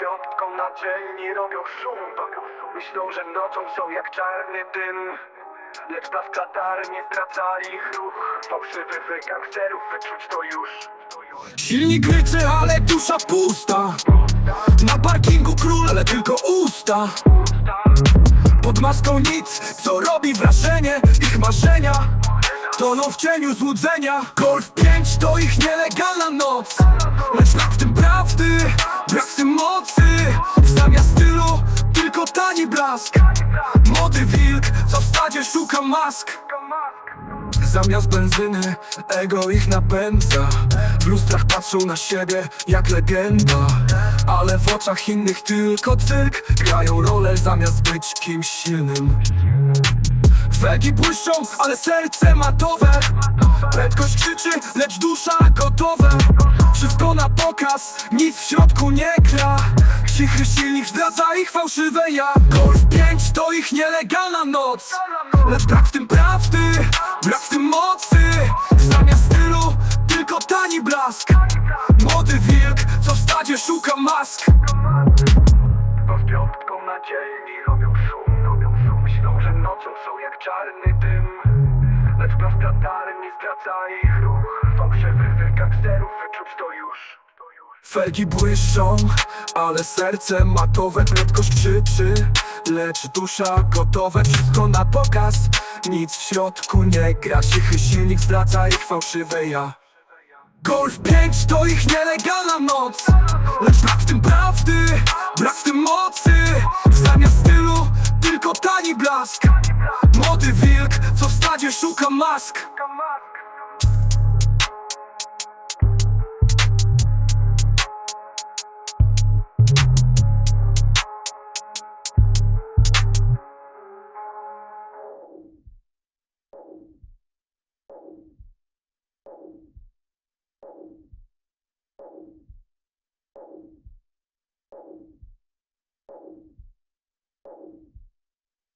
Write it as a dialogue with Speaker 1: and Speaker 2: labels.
Speaker 1: piątką na dzielni robią szum. Myślą, że nocą są jak czarny dym. Lecz dawca daremnie zdradza ich ruch. Fałszywy wy gangsterów wyczuć to już.
Speaker 2: Silnik ryczy, ale dusza pusta. Na parkingu król, ale tylko usta. Pod maską nic, co robi wrażenie Ich marzenia. Toną w cieniu złudzenia. Golf 5 to ich nielegalna noc mocy Zamiast stylu, tylko tani blask. Młody wilk, co w stadzie szuka mask. Zamiast benzyny, ego ich napędza. W lustrach patrzą na siebie jak legenda. Ale w oczach innych tylko cyrk. Grają rolę zamiast być kimś silnym. Felgi błyszczą, ale serce matowe Prędkość krzyczy, lecz dusza gotowe na pokaz, nic w środku nie gra Cichy silnik zdradza ich fałszywe ja. Golf 5 to ich nielegalna noc. Lecz brak w tym prawdy, brak w tym mocy. Zamiast stylu, tylko tani blask. Młody wilk, co w stadzie szuka mask.
Speaker 1: Bo z piątką na dzielni robią szum, robią szum. Myślą, że nocą są jak czarny dym. Lecz prawda darem nie zdradza ich ruch to już.
Speaker 2: Felgi błyszczą, ale serce matowe Prędkość krzyczy, lecz dusza gotowe Wszystko na pokaz, nic w środku nie gra Cichy silnik zdradza ich fałszywe ja. Golf 5 to ich nielegalna noc Lecz brak w tym prawdy, brak w tym mocy. Zamiast stylu, tylko tani blask. Młody wilk, co w stadzie szuka
Speaker 1: Mask